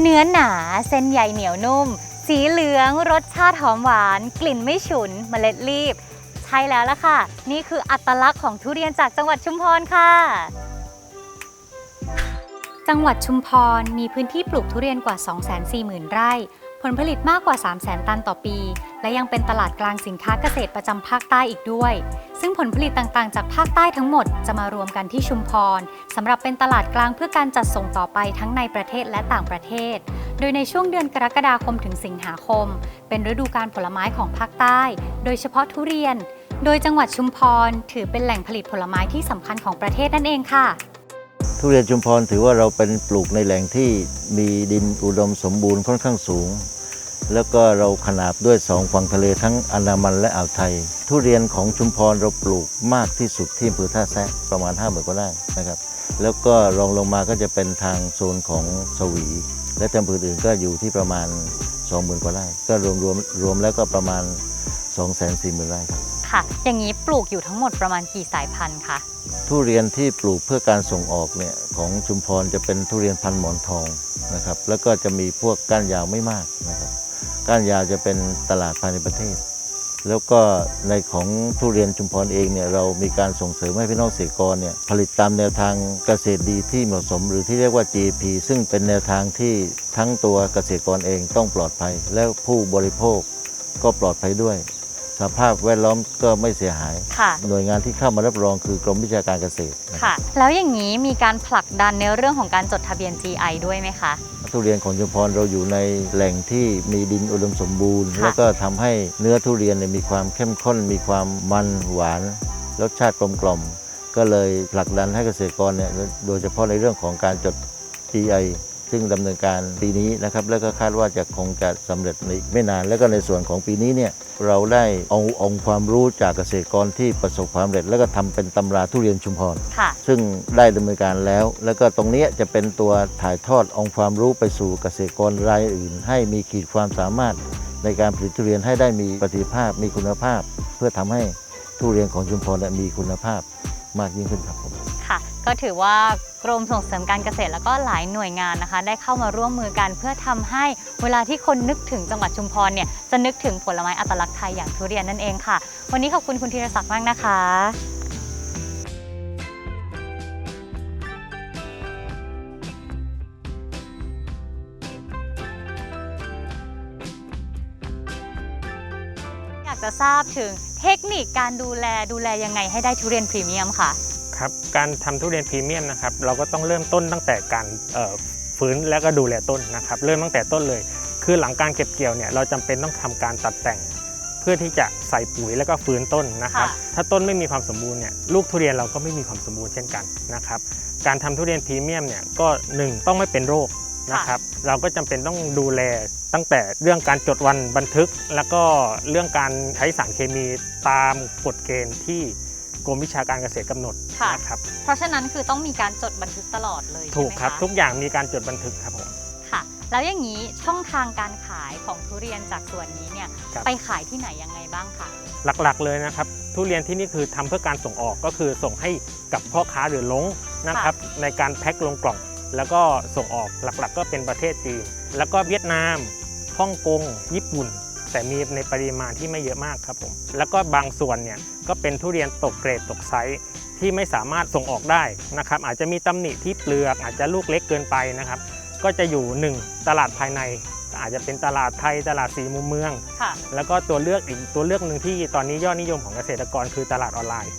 เนื้อหนาเส้นใยเหนียวนุ่ม สีเหลืองรสชาติหอมหวาน กลิ่นไม่ฉุนเมล็ดรีบ ใช่แล้วล่ะค่ะ นี่คืออัตลักษณ์ของทุเรียนจากจังหวัดชุมพรค่ะ จังหวัดชุมพรมีพื้นที่ปลูกทุเรียนกว่า 240,000 ไร่ ผลผลิตมากกว่า300,000 ตันต่อปี และยังเป็นตลาดกลางสินค้าเกษตรประจำภาคใต้อีกด้วย ซึ่งผลผลิตต่างๆ จากภาคใต้ทั้งหมดจะมารวมกันที่ชุมพรสำหรับเป็นตลาดกลางเพื่อการจัดส่งต่อไปทั้งในประเทศและต่างประเทศ โดยในช่วงเดือนกรกฎาคมถึงสิงหาคม เป็นฤดูการผลไม้ของภาคใต้ โดยเฉพาะทุเรียน โดยจังหวัดชุมพร ถือเป็นแหล่งผลิตผลไม้ที่สำคัญของประเทศนั่นเองค่ะ ทุเรียนชุมพรถือว่าเราเป็นปลูกในแหล่งที่มีดินอุดมสมบูรณ์ค่อนข้างสูง แล้วก็เราขนาบด้วยสองฝั่งทะเลทั้งอันดามันและอ่าวไทย ทุเรียนของชุมพรเราปลูกมากที่สุดที่อำเภอท่าแซะประมาณ 5 0,000กว่าไร่นะครับ แล้วก็รองลงมาก็จะเป็นทางโซนของสวี และอำเภออื่นก็อยู่ที่ประมาณ 20,000กว่าไร่ก็รวมรวมรวมแล้วก็ประมาณ 240,000ไร่ครับ ค่ะ อย่างนี้ปลูกอยู่ทั้งหมดประมาณกี่สายพันธุ์คะทุเรียนที่ปลูกเพื่อการส่งออกเนี่ยของชุมพรจะเป็นทุเรียนพันธุ์หมอนทองนะครับ แล้วก็จะมีพวกก้านยาวไม่มากนะครับก้านยาวจะเป็นตลาดภายในประเทศ แล้วก็ในของทุเรียนชุมพรเองเนี่ยเรามีการส่งเสริมให้พี่น้องเกษตรกรเนี่ยผลิตตามแนวทางเกษตรดีที่เหมาะสม หรือที่เรียกว่า GP ซึ่งเป็นแนวทางที่ทั้งตัวเกษตรกรเองต้องปลอดภัย และผู้บริโภคก็ปลอดภัยด้วย สภาพแวดล้อมก็ไม่เสียหาย ค่ะ หน่วยงานที่เข้ามารับรองคือกรมวิชาการเกษตรนะครับค่ะ แล้วอย่างนี้มีการผลักดันในเรื่องของการจดทะเบียน GI ด้วยไหมคะ ทุเรียนของชุมพรเราอยู่ในแหล่งที่มีดินอุดมสมบูรณ์ ค่ะ แล้วก็ทำให้เนื้อทุเรียนเนี่ยมีความเข้มข้น มีความมันหวาน รสชาติกลมกล่อม ก็เลยผลักดันให้เกษตรกรเนี่ยโดยเฉพาะในเรื่องของการจด GI ซึ่งดำเนินการปีนี้นะครับแล้วก็คาดว่าจะคงจะสำเร็จในอีกไม่นาน แล้วก็ในส่วนของปีนี้เนี่ยเราได้เอาองค์ความรู้จากเกษตรกรที่ประสบความสำเร็จ แล้วก็ทำเป็นตำราทุเรียนชุมพรค่ะซึ่งได้ดำเนินการแล้ว แล้วก็ตรงเนี้ยจะเป็นตัวถ่ายทอดองค์ความรู้ไปสู่เกษตรกรรายอื่น ให้มีขีดความสามารถในการผลิตทุเรียนให้ได้มีประสิทธิภาพมีคุณภาพ เพื่อทำให้ทุเรียนของชุมพรเนี่ยมีคุณภาพมากยิ่งขึ้นครับผมค่ะ ก็ถือว่ากรมส่งเสริมการเกษตรแล้วก็หลายหน่วยงานนะคะ ได้เข้ามาร่วมมือกันเพื่อทำให้เวลาที่คนนึกถึงจังหวัดชุมพรเนี่ยจะนึกถึงผลไม้อัตลักษณ์ไทยอย่างทุเรียนนั่นเองค่ะ วันนี้ขอบคุณคุณธีรศักดิ์มากนะคะอยากจะทราบถึงเทคนิคการดูแลดูแลยังไงให้ได้ทุเรียนพรีเมียมค่ะ ครับการทำทุเรียนพรีเมียมนะครับเราก็ต้องเริ่มต้นตั้งแต่การเอ่อฟื้นแล้วก็ดูแลต้นนะครับเริ่มตั้งแต่ต้นเลย คือหลังการเก็บเกี่ยวเนี่ยเราจำเป็นต้องทำการตัดแต่ง เพื่อที่จะใส่ปุ๋ยแล้วก็ฟื้นต้นนะครับค่ะถ้าต้นไม่มีความสมบูรณ์เนี่ยลูกทุเรียนเราก็ไม่มีความสมบูรณ์เช่นกันนะครับการทำทุเรียนพรีเมียมเนี่ยก็หนึ่งต้องไม่เป็นโรคนะครับเราก็จำเป็นต้องดูแลตั้งแต่เรื่องการจดวันบันทึก แล้วก็เรื่องการใช้สารเคมีตามกฎเกณฑ์ที่ กรมวิชาการเกษตรกำหนดค่ะ นะครับเพราะฉะนั้นคือต้องมีการจดบันทึกตลอดเลยถูกใช่ไหมครับะทุกอย่างมีการจดบันทึกครับผม ค่ะ แล้วอย่างนี้ช่องทางการขายของทุเรียนจากส่วนนี้เนี่ยครับ ไปขายที่ไหนยังไงบ้างคะหลักๆเลยนะครับ ทุเรียนที่นี่คือทำเพื่อการส่งออกก็คือส่งให้กับพ่อค้าหรือลงนะครับในการแพ็คลงกล่อง แล้วก็ส่งออกหลักๆ ก็เป็นประเทศจีน แล้วก็เวียดนามฮ่องกงญี่ปุ่น แต่มีในปริมาณที่ไม่เยอะมากครับผมแล้วก็บางส่วนเนี่ยก็เป็นทุเรียนตกเกรดตกไซส์ที่ไม่สามารถส่งออกได้นะครับอาจจะมีตำหนิที่เปลือกอาจจะลูกเล็กเกินไปนะครับ ก็จะอยู่หนึ่งตลาดภายใน อาจจะเป็นตลาดไทยตลาดสีมุมเมืองค่ะแล้วก็ตัวเลือกอีกตัวเลือกหนึ่งที่ตอนนี้ยอดนิยมของเกษตรกรคือตลาดออนไลน์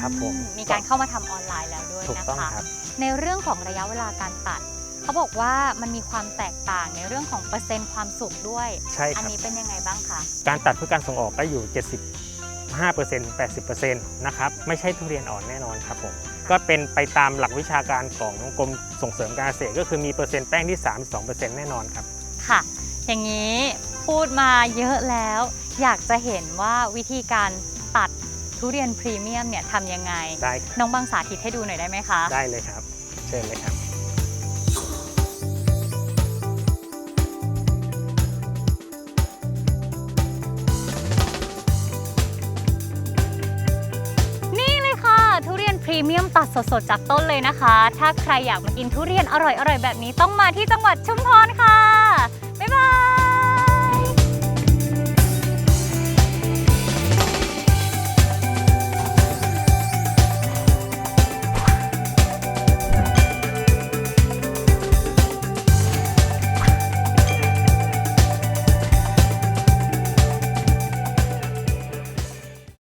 ครับผมอืมีการเข้ามาทำออนไลน์แล้วด้วยถูกนะต้องคะครับในเรื่องของระยะเวลาการตัด เขาบอกว่ามันมีความแตกต่างในเรื่องของเปอร์เซ็นต์ความสุกด้วย ใช่อัครับ นี้เป็นยังไงบ้างคะ การตัดเพื่อการส่งออกก็อยู่ 75% 80%นะครับ ไม่ใช่ทุเรียนอ่อนแน่นอนครับผม ก็เป็นไปตามหลักวิชาการของกรมส่งเสริมการเกษตรก็คือมีเปอร์เซ็นต์แป้งที่ 32%แน่นอนครับ ค่ะ อย่างนี้พูดมาเยอะแล้ว อยากจะเห็นว่าวิธีการตัดทุเรียนพรีเมียมเนี่ยทำยังไง ได้ครับน้องบางสาธิตให้ดูหน่อยได้ไหมคะ ได้เลยครับ เชิญเลยครับ ตัดสดๆจากต้นเลยนะคะ ถ้าใครอยากมากินทุเรียนอร่อยๆแบบนี้ต้องมาที่จังหวัดชุมพรค่ะ บ๊ายบาย